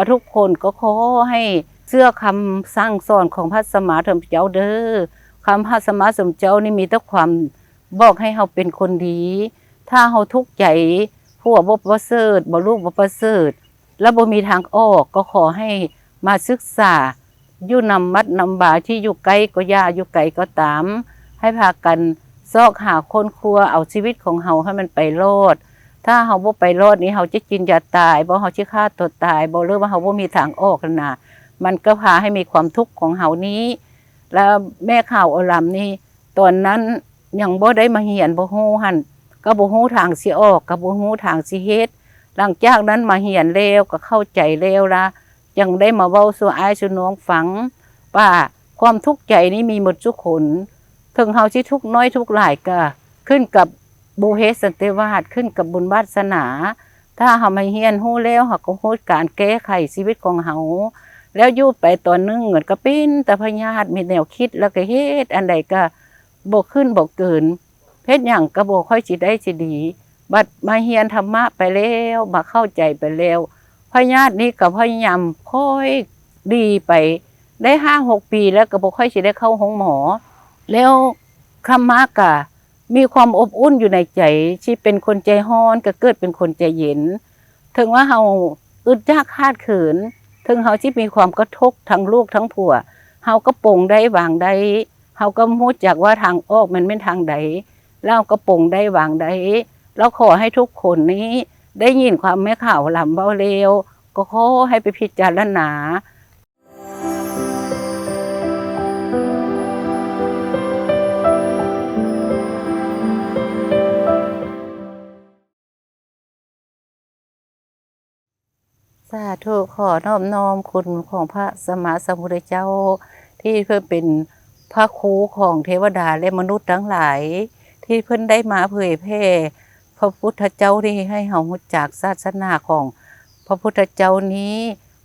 ก็ทุกคนก็ขอให้เชื่อคำสร้างสอนของพระสมาธรรมเจ้าเด้อคำพระสมาสมเจ้านี่มีแต่ความบอกให้เราเป็นคนดี ถ้าเราทุกข์ใจผัวบ่ประเสริฐบ่ลูกบ่ประเสริฐแล้วบ่มีทางออกก็ขอให้มาศึกษาอยู่นำมัดนำบาที่อยู่ไกลก็ย่าอยู่ไกลก็ตาม ให้พากันซอกหาคนครัวเอาชีวิตของเฮาให้มันไปรอด ถ้าเฮาบ่ไปรอดนี้เฮาจะกินยาตายบ่เฮาสิฆ่าตัวตายบ่หรือว่าเฮาบ่มีทางออกนั่นน่ะมันก็พาให้มีความทุกข์ของเฮานี้ แล้วแม่ข่าวอลำนี่ตอนนั้นยังบ่ได้มาเหียนบ่ฮู้หั่นก็บ่ฮู้ทางสิออกก็บ่ฮู้ทางสิเฮ็ดหลังจากนั้นมาเหียนแล้วก็เข้าใจแล้วละยังได้มาเว้าสู่อ้ายสู่น้องฟังว่าความทุกข์ใจนี้มีหมดทุกคนถึงเฮาสิทุกน้อยทุกหลายก็ขึ้นกับ บุเฮสันเตวาสขึ้นกับบุญวาสนา ถ้าเฮาไมาเฮียนฮู้แล้วเฮาก็ฮู้การแก้ไขชีวิตของเฮาแล้วอยู่ไปตอนนึงเหมือนก็เป็นแต่พญาติมีแนวคิดแล้วก็เฮ็ดอันใดก็บ่ขึ้นบ่เกินเฮ็ดหยังก็บ่ค่อยสิได้สิดี บัดมาเฮียนธรรมะไปแล้วมาเข้าใจไปแล้วพญาตินี่ก็พยายามค่อยดีไปได้ห้าหกปีแล้วก็บ่ค่อยสิได้เข้าห้องหมอ แล้วคำมากะ มีความอบอุ่นอยู่ในใจที่เป็นคนใจฮ้อนก็เกิดเป็นคนใจเย็น ถึงว่าเฮาอึดยากคาดเขิน ถึงเฮาที่มีความกระทบทั้งลูกทั้งผัวเฮาก็ปงได้วางได้เฮาก็รู้จักว่าทางออกมันเป็นทางใดแล้วก็ปงได้วางได้แล้วขอให้ทุกคนนี้ได้ยินความแม่ข่าวลำเบาเร็วก็ขอให้ไปพิจารณา สาธุขอนอบน้อมคุณของพระสมมาสมพุทธเจ้า ที่เพื่อเป็นพระครูของเทวดาและมนุษย์ทั้งหลาย ที่เพิ่อนได้มาเผยแพร่พระพุทธเจ้าที่ให้เฮารู้จักศาสนาของพระพุทธเจ้านี้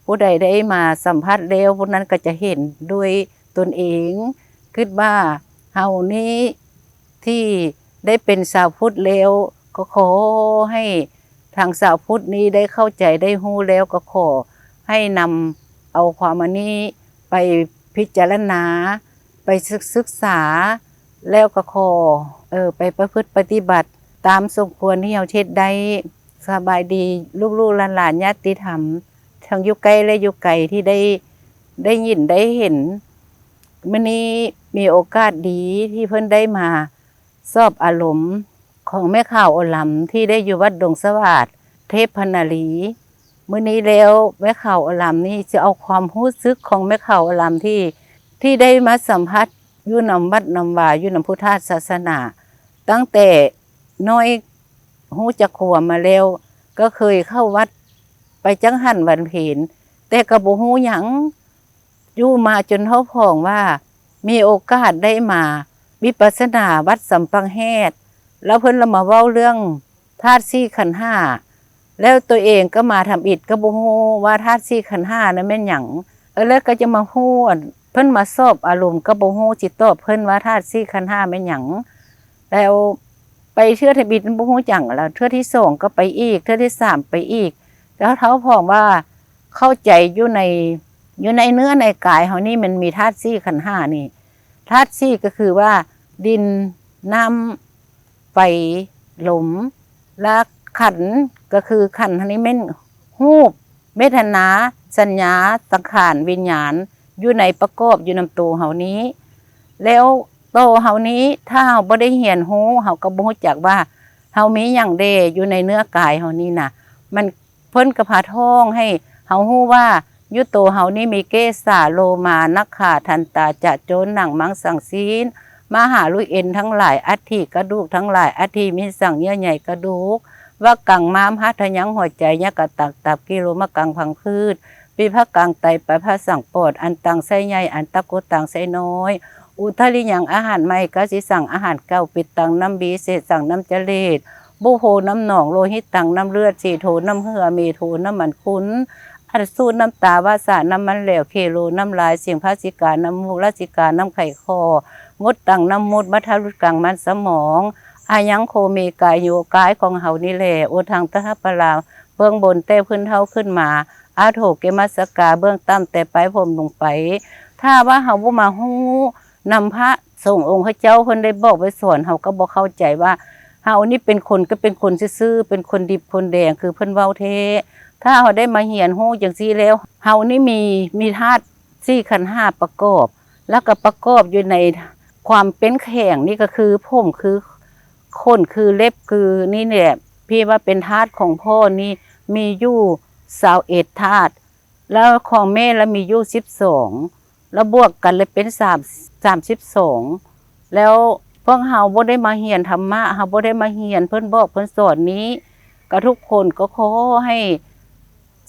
ผู้ใดได้มาสัมผัสแล้วผู้นั้นก็จะเห็นด้วยตนเองคิดว่าเฮานี้ที่ได้เป็นชาวพุทธแล้วก็ขอให้ ทางสาวพุทธนี้ได้เข้าใจได้หู้แล้วก็ขอให้นำเอาความอันนี้ไปพิจารณา ไปศึกษา แล้วก็ขอเออไปประพฤติปฏิบัติ ตามสมควรที่เราเทศได้สบายดีลูกๆหลานๆญาติธรรมทั้งยุไกลและยุไกลที่ได้ได้ยินได้เห็นมื่อนี้มีโอกาสดีที่เพิ่นได้มา สอบอารมณ์ ของแม่ข่าวอลำที่ได้อยู่วัดดงสวัสดเทพพนารีมื้อนี้แล้วแม่ข่าวอลำนี่จะเอาความรู้สึกของแม่ข่าวอลำที่ที่ได้มาสัมผัสอยู่นำวัดนำวาอยู่นำพุทธศาสนา ตั้งแต่น้อยหูจักขวมาแล้ว ก็เคยเข้าวัดไปจังหันวันเพ็ญแต่กระบ่ฮู้หยังอยู่มาจนเท่าพองว่า มีโอกาสได้มาวิปัสสนาวัดสัมปังแฮด แล้วเพิ่นเรามาเว้าเรื่องธาตุสี่ขันห้าแล้วตัวเองก็มาทำอิฐก็บ่ฮู้ว่าธาตุสี่ขันห้านั้นแม่นหยังเออแล้วก็จะมาฮู้เพิ่นมาสอบอารมณ์ก็บ่ฮู้จิตตอบเพิ่นว่าธาตุสี่ขันห้าแม่นหยังแล้วไปเชื่อทะบิดบ่ฮู้จังแล้วเทื่อที่สองก็ไปอีกเทื่อที่สามไปอีก แล้วเท้าพองว่าเข้าใจอยู่ในอยู่ในเนื้อในกายเฮานี่มันมีธาตุสี่ขันห้านี่ธาตุสี่ก็คือว่าดินน้ำ ไฟลมและขันก็คือขันธ์อันนี้เม่นหูปเมตนา สัญญา สังขารวิญญาณ อยู่ในประกอบอยู่นำตัวเฮานี้ แล้วโตวเฮานี้ถ้าเฮาบ่ได้เหียนฮู้เฮาก็บ่รู้จักว่าเฮามีหยังเดอยู่ในเนื้อกายเฮานี้น่ะ มันเพิ่นก็พาท่องให้เฮาฮู้ว่าอยู่ตัวเฮานี้มีเกสาโลมานักขาทันตาจะโจรหนังมังสังซีน มาหาลุยเอ็นทั้งหลายอัฐิกระดูกทั้งหลายอัฐิมีสั่งเยื่อใหญ่กระดูก ว่ากังม้ามหัทะยังหัวใจยะกะตักตับกิโลมะกังพังพืชปีพระกังไตไปพระสั่งปอดอันตังไส้ใหญ่อันตะโกตังไส้น้อย อุทลิยังอาหารใหม่ก็สิสั่งอาหารเก่าปิดตังน้ำบีเศษสั่งน้ำเจเลดบุโหน้ำหนองโลหิตตังน้ำเลือดสีโถน้ำเหือเมโถน้ำมันคุ้นอัดสูดน้ำตาวาสาน้ำมันเหลวเคโลน้ำลายเสียงพระสิกาน้ำมูกราสิกาน้ำไข่คอ มดตังน้ำมดมัทารุดกลางมันสมองอายังโคเมกายโยกายของเฮานี่แหละโอทางตะหปลาเบื้องบนเต้พื้นเท้าขึ้นมา อาโถเกมัสกาเบื้องต่ำแต่ปผมลงไป ถ้าว่าเฮาบ่มาฮู้นำพระส่งองค์พระเจ้าเพิ่นได้บอกไว้สอนเฮาก็บ่เข้าใจว่าเฮานี่เป็นคนก็เป็นคนซื่อเป็นคนดิบคนแดงคือเพิ่นเว้าแท้ถ้าเฮาได้มาเรียนฮู้จังซี่แล้วเฮานี่มีมีธาตุสี่ขันธ์ห้าประกอบ แล้วก็ประกอบอยู่ใน ความเป็นแข็งนี่ก็คือผมคือคนคือเล็บคือนี่แหละพี่ว่าเป็นธาตุของพ่อนี่มีอยู่21ธาตุแล้วของแม่แล้วมีอยู่12แล้วบวกกันเลยเป็นสามสามสิบสองแล้วพวกเฮาบ่ได้มาเฮียนธรรมะเฮาบ่ได้มาเฮียนเพิ่นบอกเพิ่นสอนนี้ก็ทุกคนก็ขอให้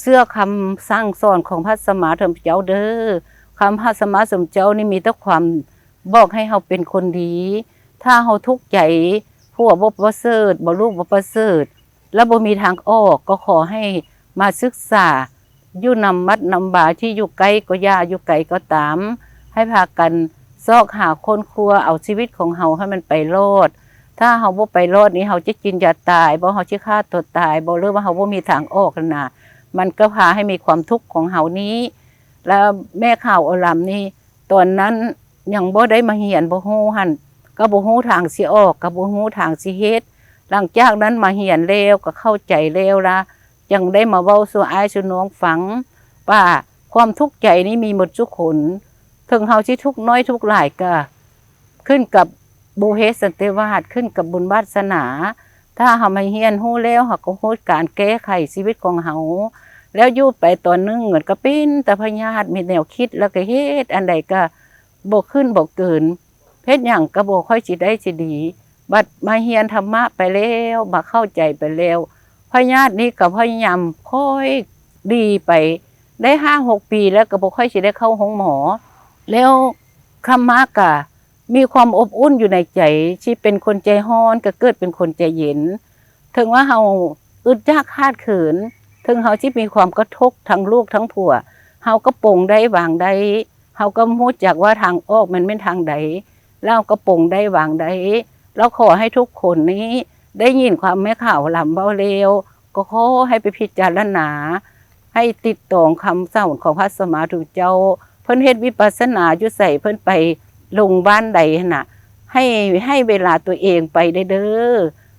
เชื่อคำสั่งสอนของพระสมมาสมเจ้าเด้อคำพระสมมาสมเจ้านี่มีแต่ความ บอกให้เฮาเป็นคนดี ถ้าเฮาทุกข์ใจพวกบ่ประเสริฐบ่รู้บ่ประเสริฐแล้วบ่มีทางออกก็ขอให้มาศึกษาอยู่นำมัดนำบาที่อยู่ไกลก็ยาอยู่ไกลก็ตาม ให้พากันซอกหาคนครัวเอาชีวิตของเฮาให้มันไปรอด ถ้าเฮาบ่ไปรอดนี้เฮาจะกินยาตายบ่เฮาสิฆ่าตัวตายบ่หรือว่าเฮาบ่มีทางออกนั่นน่ะมันก็พาให้มีความทุกข์ของเฮานี้ แล้วแม่ข่าวอลำนี่ตอนนั้น ยังบ่ได้มาเรียนบ่ฮู้หั่นก็บ่ฮู้ทางสิออกก็บ่ฮู้ทางสิเฮ็ดหลังจากนั้นมาเรียนแล้วก็เข้าใจแล้วละยังได้มาเว้าสู่อ้ายสู่น้องฟังว่าความทุกข์ใจนี้มีหมดทุกคนถึงเฮาที่ทุกน้อยทุกหลายก็ขึ้นกับบุเฮสันเตวาสขึ้นกับบุญวาสนา ถ้าเฮามาเฮียนฮู้แล้วเฮาก็ฮู้การแก้ไขชีวิตของเฮาแล้วอยู่ไปตอนนึงเหมือนก็เป็นแต่พญาติมีแนวคิดแล้วก็เฮ็ดอันใดก็ บ่ขึ้นบ่เกินเฮ็ดหยังก็บ่ค่อยสิได้สิดี บัดมาเฮียนธรรมะไปแล้วมาเข้าใจไปแล้วพญาตินี้ก็พยายามค่อยดีไป ได้ห้าหกปีแล้วก็บ่ค่อยสิได้เข้าห้องหมอ แล้วคำมากะมีความอบอุ่นอยู่ในใจที่เป็นคนใจฮ้อนก็เกิดเป็นคนใจเย็น ถึงว่าเฮาอึดยากคาดเขิน ถึงเฮาที่มีความกระทบทั้งลูกทั้งผัวเฮาก็ปงได้วางได้ เฮาก็รู้จักว่าทางออกมันเป็นทางใดแล้วก็ปงได้วางได้แล้วขอให้ทุกคนนี้ได้ยินความแม่ข่าวลำเบาเร็วก็ขอให้ไปพิจารณา ให้ติดตองคำสอนของพระสมาธุเจ้า เพิ่นเฮ็ดวิปัสสนาอยู่ใส่เพิ่นไปลงบ้านใดน่ะ ให้ให้เวลาตัวเองไปได้เด้อ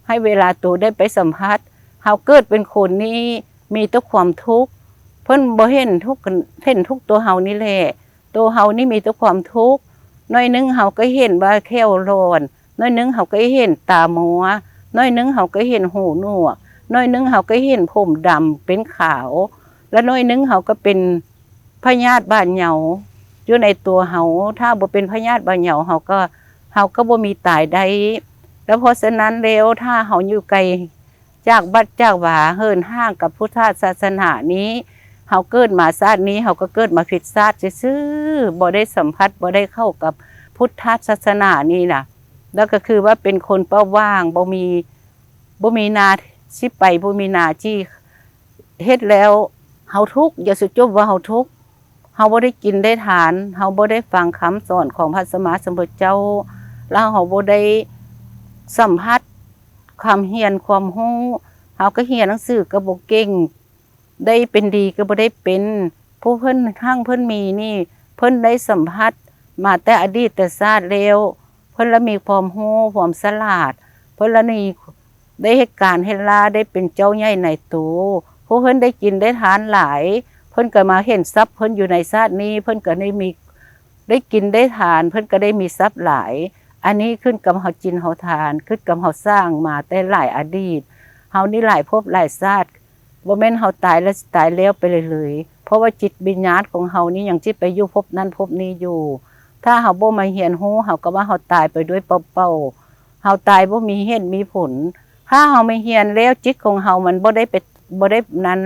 ให้เวลาตัวได้ไปสัมผัสเฮาเกิดเป็นคนนี้มีแต่ความทุกข์เพิ่นบ่เห็นทุกข์เห็นทุกตัวเฮานี่แหละ ตัวเฮานี่มีแต่ความทุกข์น้อยหนึงเฮาก็เห็นว่าแค่วร้อนน้อยหนึงเฮาก็เห็นตามัวน้อยหนึงเฮาก็เห็นหูหนวกน้อยหนึงเฮาก็เห็นผมดำเป็นขาว แล้วน้อยหนึงเฮาก็เป็นพญาติบ้านเหยาอยู่ในตัวเฮาถ้าบ่เป็นพญาติบ้านเหยาเฮาก็เฮาก็บ่มีตายได้แล้วเพราะฉะนั้นแล้วถ้าเฮาอยู่ไกลจากบัดจากหวาเฮินห้างกับพุทธศาสนานี้ เฮาเกิดมาชาตินี้เฮาก็เกิดมาผิดชาติซื่อบ่ได้สัมผัสบ่ได้เข้ากับพุทธศาสนานี่น่ะ แล้วก็คือว่าเป็นคนเป้าว่างบ่มีบ่มีนาสิไปบ่มีนาที่เฮ็ดแล้วเฮาทุกข์อย่าสุดจบว่าเฮาทุกข์เฮาบ่ได้กินได้ทานเฮาบ่ได้ฟังคำสอนของพระสมมาสมพุทธเจ้า แล้วเฮาบ่ได้สัมผัสความเฮียนความรู้เฮาก็เรียนหนังสือก็บ่เก่ง ได้เป็นดีก็บ่ได้เป็น ผู้เพิ่นข้างเพิ่นมีนี่ เพิ่นได้สัมผัสมาแต่อดีตแต่ชาติแล้วเพิ่นละมีความรู้ความฉลาด เพิ่นละนี่ได้เหตุการณ์เฮลาได้เป็นเจ้าใหญ่ในตัวผู้เพิ่นได้กินได้ทานหลาย เพิ่นก็มาเห็นทรัพย์เพิ่นอยู่ในชาตินี้ เพิ่นก็ได้มีได้กินได้ทาน เพิ่นก็ได้มีทรัพย์หลาย อันนี้ขึ้นกับเฮากินเฮาทาน ขึ้นกับเฮาสร้างมาแต่หลายอดีตเฮานี่หลายภพหลายชาติ บ่แม่นเฮาตายแล้วตายแล้วไปเลยเลยเพราะว่าจิตวิญญาณของเฮานี่ยังสิไปอยู่ภพนั้นภพนี้อยู่ ถ้าเฮาบ่มาเรียนรู้เฮาก็ว่าเฮาตายไปด้วยเปล่าๆเฮาตายบ่มีเหตุมีผล ถ้าเฮาไม่เรียนแล้วจิตของเฮามันบ่ได้ไปบ่ได้นั้น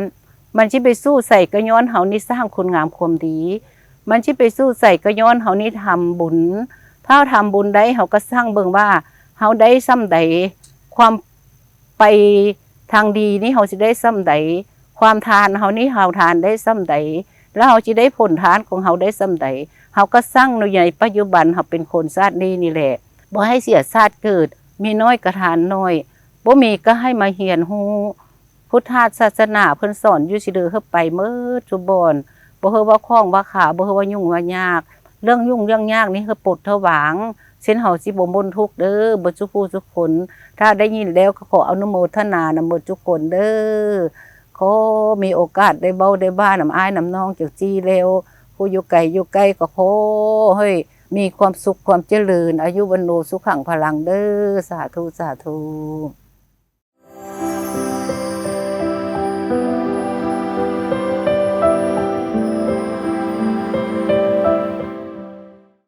มันสิไปสู้ใส่ก็ย้อนเฮานี่สร้างคุณงามความดี มันสิไปสู้ใส่ก็ย้อนเฮานี่ทำบุญ ถ้าทำบุญได้เฮาก็สร้างเบิ่งว่าเฮาได้ซ้ำใดความไป ทางดีนี่เฮาสิได้ซ้ำใดความทานเฮานี่เฮาทานได้ซ้ำใดแล้วเฮาสิได้ผลทานของเฮาได้ซ้ำใดเฮาก็สร้างในในปัจจุบันเฮาเป็นคนชาตินี้นี่แหละบ่ให้เสียชาติเกิด มีน้อยก็ทานน้อยบ่มีก็ให้มาเฮียนฮู้พุทธศาสนาเพิ่นสอนอยู่สิเด้อเฮาไปเมิดทุบอนบ่เฮาว่าคล้องว่าขาบ่เฮาว่ายุ่งว่ายาก เรื่องยุ่งเรื่องยากนี่คือปลดเทหวาง เส้นเฮาสิบ่บนทุกข์เด้อบ่ทุกผู้ทุกคน ถ้าได้ยินแล้วก็ขออนุโมทนานำหมดทุกคนเด้อขอมีโอกาสได้เบ้าได้บ้านนำอ้ายนำน้องจักจีแล้วผู้อยู่ไกลอยู่ใกล้ก็ขอให้มีความสุขความเจริญ อายุวันโนสุขขังพลังเด้อสาธุสาธุ